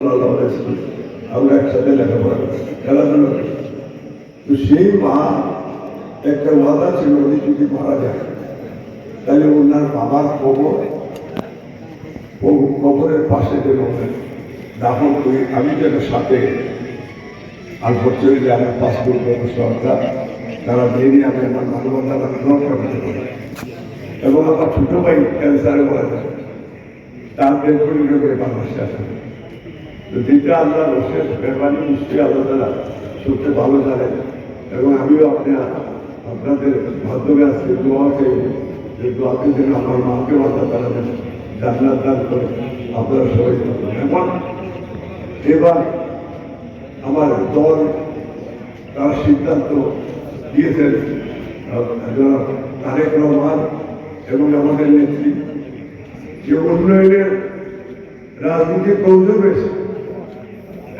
আমরা একসাথে লেখাপড়া করি, করি। তো সেই মা একটা ওয়াদা ছিল উনি যদি মারা যায় তাহলে ওনার বাবার কবর কবরের পাশে যেন দাফন করি আমি যেন সাথে আনফর্চুনেটলি আমার পাসপোর্ট ব্যবস্থা তারা মেনে আমি আমার মানবতা গ্রহণ করতে পারি এবং আমার ছোট ভাই ক্যান্সারে মারা যায় তার বেলপুরি রোগে বাংলাদেশে আসে তো যেটা আল্লাহ রসের মেহরবানি নিশ্চয়ই আল্লাহ তারা সত্যি ভালো জানেন। এবং আমিও আপনার আপনাদের মাধ্যমে আজকে দোয়াকে যে দোয়াকে যেন আমার মাকে আল্লাহ তারা জান্নাত দান করে। আপনারা সবাই। এবং এবার আমার দল তার সিদ্ধান্ত দিয়েছেন তারেক রহমান এবং আমাদের নেত্রী। যে উন্নয়নের রাজনীতি প্রয়োজন রয়েছে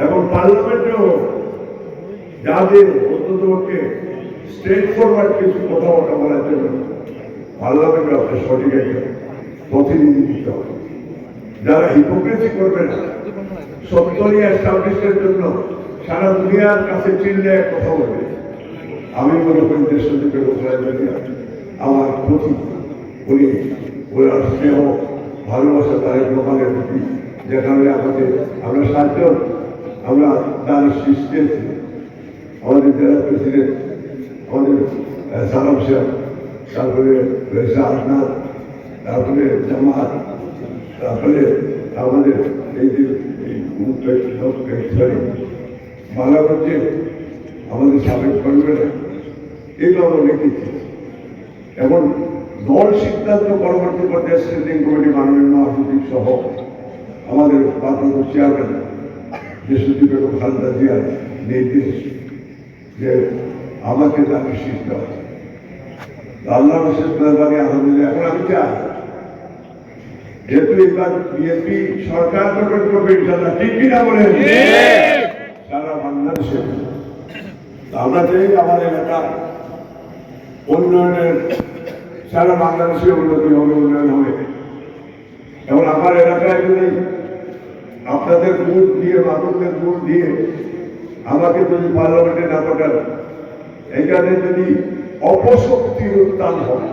এবং পার্লামেন্টেও যাদের অন্ততপক্ষে স্ট্রেট ফরওয়ার্ড কিছু কথাবার্তা বলার জন্য পার্লামেন্টে আপনার সঠিক একটা প্রতিনিধি দিতে হবে। যারা হিপোক্রেসি করবে না সত্য এস্টাবলিশের জন্য সারা দুনিয়ার কাছে চিনলে এক কথা বলবে। আমি মনে করি দেশদ্বীপের উপরে আমার প্রতি উনি ওনার স্নেহ, ভালোবাসা তার লোকালের প্রতি। যেখানে আমাদের আমরা সাতজন আমরা তার সৃষ্টি আমাদের জেলা প্রেসিডেন্ট, আমাদের সালাম সাহেব তারপরে রেসা আদনাথ তারপরে জামাত, তারপরে আমাদের এই যে সরি বালাগঞ্জে আমাদের সাবেক কনভেনার এগুলো আমরা রেখেছি এবং দল সিদ্ধান্ত পরবর্তী পর্যায়ে স্ট্যান্ডিং কমিটি মাননীয় মহাসচিব সহ আমাদের প্রাথমিক চেয়ারম্যান বেগম খালেদা জিয়ার নির্দেশ যে আমাকে তাকে শিখতে হবে আল্লাহ বিশেষ মেহরবানি আলহামদুলিল্লাহ এখন আমি চাই। যেহেতু এবার বিএনপি সরকার গঠন করবে ইনশাল্লাহ ঠিক কিনা বলেন সারা বাংলাদেশে। আমরা চাই আমার এলাকা উন্নয়নের সারা বাংলাদেশে উন্নতি হবে উন্নয়ন হবে। এবং আমার এলাকায় যদি আপনাদের ভোট দিয়ে মানুষদের ভোট দিয়ে আমাকে যদি পার্লামেন্টে না পাঠান এখানে যদি অপশক্তির উত্থান হয়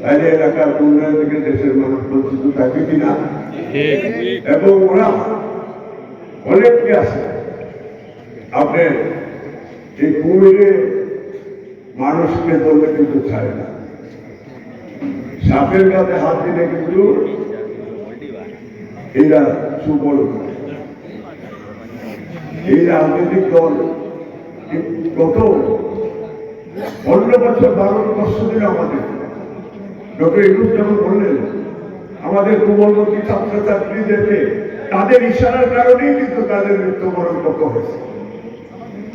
তাহলে এলাকার উন্নয়ন থেকে দেশের মানুষ বঞ্চিত থাকবে কিনা এবং ওরা অনেকে আছে আপনার এই কুমিরে মানুষকে বললে কিন্তু ছাড়ে না। সাপের কাছে হাত দিলে কিন্তু এরা সুবল। এই রাজনৈতিক দল। গত অন্য বছর, বারো বছর দিল আমাদের। ডক্টর ইউনুস যেমন বললেন, আমাদের পূর্ববর্তী ছাত্রছাত্রীদেরকে তাদের ইশারার কারণেই কিন্তু তাদের মৃত্যুবরণ করতে হয়েছে।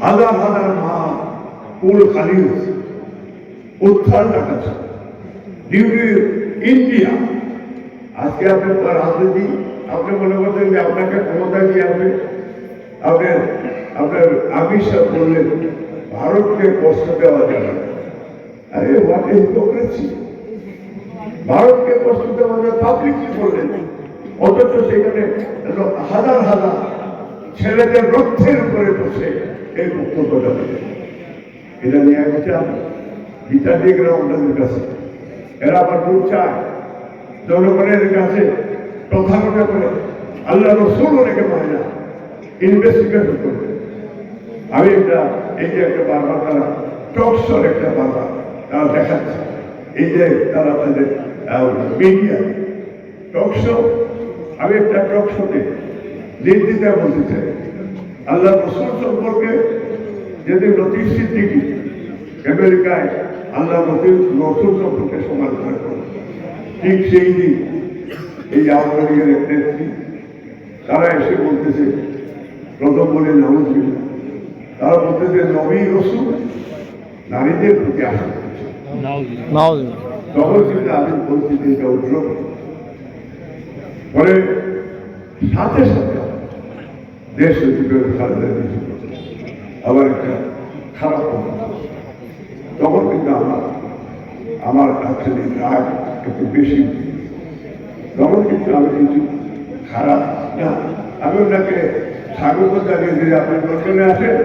হাজার হাজার মা পুল খালি হয়েছে। উত্থান ডাকাচ্ছে ডিউটি ইন্ডিয়া। আজকে আপনার রাজনীতি আপনি মনে করছেন যে আপনাকে ক্ষমতা দিয়ে আসবে? আপনার আপনার সাহেব বললেন, ভারতকে কষ্ট দেওয়া যাবে আরে হোয়াট হিপোক্রেসি ভারতকে কষ্ট দেওয়া যায় পাবলিকলি বললেন? অথচ সেখানে হাজার হাজার ছেলেদের রক্তের উপরে বসে এই বক্তব্যটা দিলেন এটা নিয়ে বিচার বিচার দিয়ে গেলাম ওনাদের কাছে। এরা আবার ভোট চায়, জনগণের কাছে প্রধানত করে, আল্লাহ রসুল অনেকে মানে না ইনভেস্টিগেশন করবে আমি একটা, এই যে একটা বারবার তারা টকশোর একটা বারবার তারা দেখাচ্ছে। এই যে তারা তাদের মিডিয়া টকশো আমি একটা টকশোতে নির্দিতে বলতে চাই। আল্লাহ রসুল সম্পর্কে যদি নতিশ সিদ্দিকি আমেরিকায় আল্লাহ রসুল সম্পর্কে সমালোচনা করে ঠিক সেই দিন এই আওয়ামী লীগের নেত্রী তারা এসে বলতেছে প্রথম বলে নামজবিল্লা তারা বলতেছে নবী রসুল নারীদের প্রতি আসা তখন কিন্তু আমি বলছি যে এটা উঠল। পরে সাথে সাথে দেশ সচিবের খালেদা আবার একটা খারাপ তখন কিন্তু আমার আমার কাছে রাগ একটু বেশি। তখন কিন্তু আমি কিন্তু খারাপ। না। আমি ওনাকে স্বাগত জানিয়ে দিলে আপনার লন্ডনে আসেন